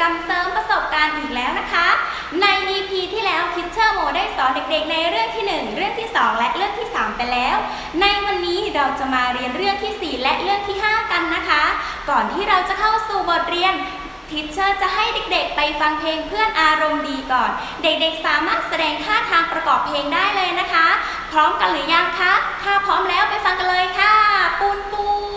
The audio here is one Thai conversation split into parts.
กรรมเสริมประสบการณ์อีกแล้วนะคะ ใน EP ที่แล้วทิชเชอร์โมได้สอนเด็กๆ ในเรื่องที่ 1 เรื่องที่ 2 และเรื่องที่ 3 ไปแล้ว ในวันนี้เราจะมาเรียนเรื่องที่ 4 และเรื่องที่ 5 กันนะคะ ก่อนที่เราจะเข้าสู่บทเรียนทิชเชอร์จะให้เด็กๆ ไปฟังเพลงเพื่อนอารมณ์ดีก่อน เด็กๆ สามารถแสดงท่าทางประกอบเพลงได้เลยนะคะ พร้อมกันหรือยังคะ ถ้าพร้อมแล้วไปฟังกันเลยค่ะ ปูนปูน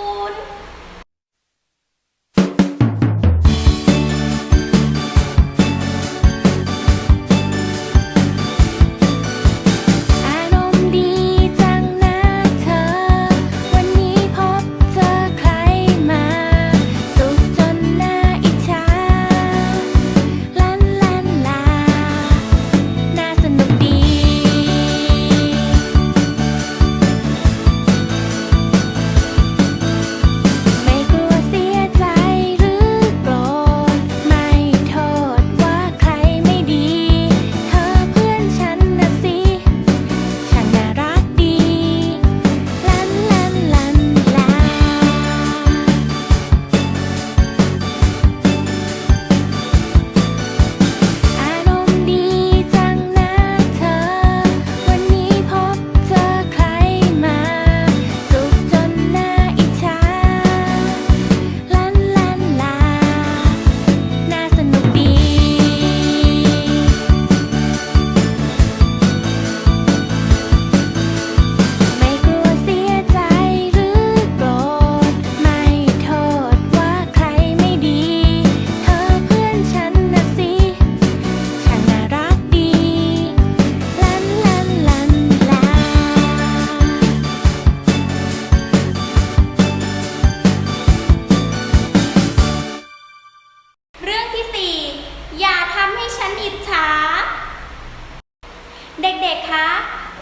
เด็กๆ คะ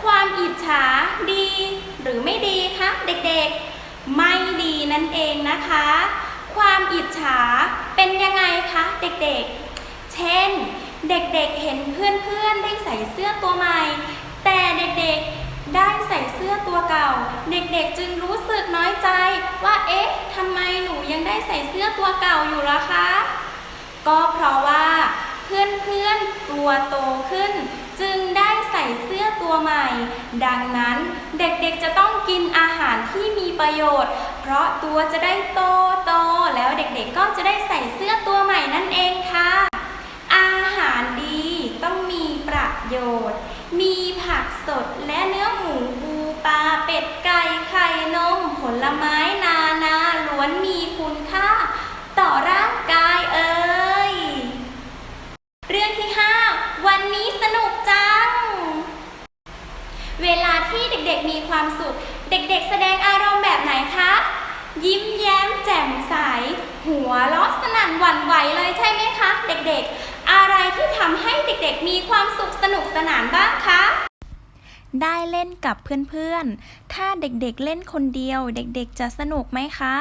ความอิจฉาดี หรือไม่ดีคะ เด็กๆ ไม่ดีนั่นเองนะคะ ความอิจฉาเป็นยังไงคะเด็กๆ เช่น เด็กๆ เห็นเพื่อนๆ ได้ใส่เสื้อตัวใหม่ แต่เด็กๆ ได้ใส่เสื้อตัวเก่า เด็กๆ จึงรู้สึกน้อยใจว่า เอ๊ะทำไมหนูยังได้ใส่เสื้อตัวเก่าอยู่ล่ะคะ ก็เพราะว่าเพื่อนๆ ตัวโตขึ้น จึงได้ใส่เสื้อตัวใหม่ ดังนั้นเด็กๆจะต้องกินอาหารที่มีประโยชน์ เพราะตัวจะได้โตโตแล้วเด็กๆก็จะได้ใส่เสื้อตัวใหม่นั่นเองค่ะ อาหารดีต้องมีประโยชน์ มีผักสดและเนื้อหมูปูปลาเป็ดไก่ไข่นมผลไม้นานาล้วนมีคุณค่า ต่อร่างกายเอ่ย เรื่องที่ 5 วันนี้สนุกจัง เวลาที่เด็กๆมีความสุข เด็กๆ แสดงอารมณ์แบบไหนคะ ยิ้มแย้มแจ่มใส หัวเราะสนั่นหวั่นไหวเลยใช่ไหมคะ เด็กๆ อะไรที่ทำให้เด็กๆ มีความสุขสนุกสนานบ้างคะได้เล่นกับเพื่อนๆ ถ้าเด็กๆเล่นคนเดียว เด็กๆจะสนุกไหมคะ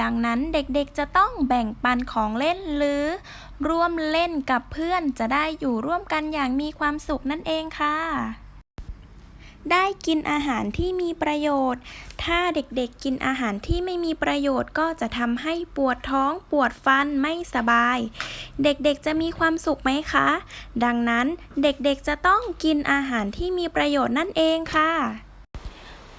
ดังนั้นเด็กๆจะต้องแบ่งปันของเล่นหรือ ร่วมเล่นกับเพื่อนจะได้อยู่ร่วมกันอย่างมีความสุขนั่นเองค่ะ ได้กินอาหารที่มีประโยชน์ ถ้าเด็กๆกินอาหารที่ไม่มีประโยชน์ก็จะทำให้ปวดท้องปวดฟันไม่สบาย เด็กๆจะมีความสุขไหมคะ ดังนั้นเด็กๆจะต้องกินอาหารที่มีประโยชน์นั่นเองค่ะ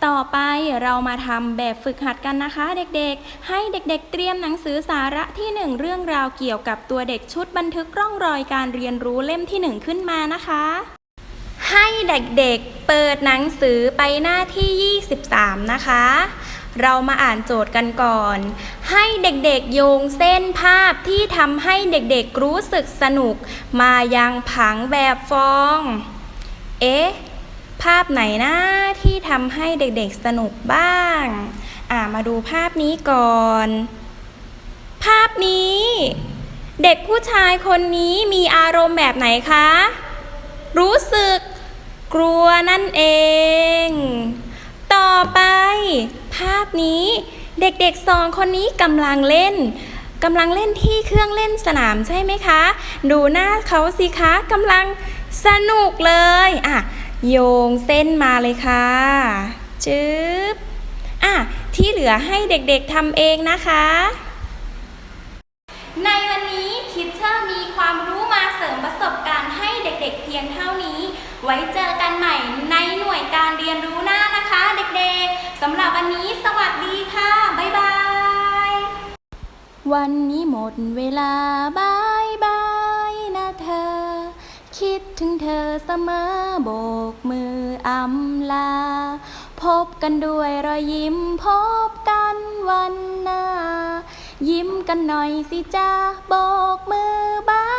ต่อไปเรามาทำแบบฝึกหัดกันนะคะเด็กๆ ให้เด็กๆ เตรียมหนังสือสาระที่ 1 เรื่องราวเกี่ยวกับตัวเด็กชุดบันทึกร่องรอยการเรียนรู้เล่มที่ 1 ขึ้นมานะคะ ให้เด็กๆเปิดหนังสือไปหน้าที่ 23 นะคะ เรามาอ่านโจทย์กันก่อน ให้เด็กๆโยงเส้นภาพที่ทำให้เด็กๆรู้สึกสนุก มายังผังแบบฟอง เอ๊ะ ภาพไหนนะที่ทำให้เด็กๆสนุกบ้าง อ่ามาดูภาพนี้ก่อน ภาพนี้ เด็กผู้ชายคนนี้มีอารมณ์แบบไหนคะ รู้สึก กลัวนั่นเอง ต่อไป ภาพนี้เด็กๆสองคนนี้กำลังเล่นกำลังเล่นที่เครื่องเล่นสนามใช่ไหมคะ ดูหน้าเขาสิคะกำลังสนุกเลยอะโยงเส้นมาเลยค่ะจึ๊บอะที่เหลือให้เด็กๆทำเองนะคะ ในวันนี้ ด็กๆ เพียงเท่านี้ ไว้เจอกันใหม่ในหน่วยการเรียนรู้หน้านะคะ เด็กๆสำหรับวันนี้สวัสดีค่ะ บ๊ายบาย วันนี้หมดเวลาบายบายนะเธอ คิดถึงเธอเสมอโบกมืออำลา พบกันด้วยรอยยิ้มพบกันวันหน้ายิ้มกันหน่อยสิจ้าโบกมือบาย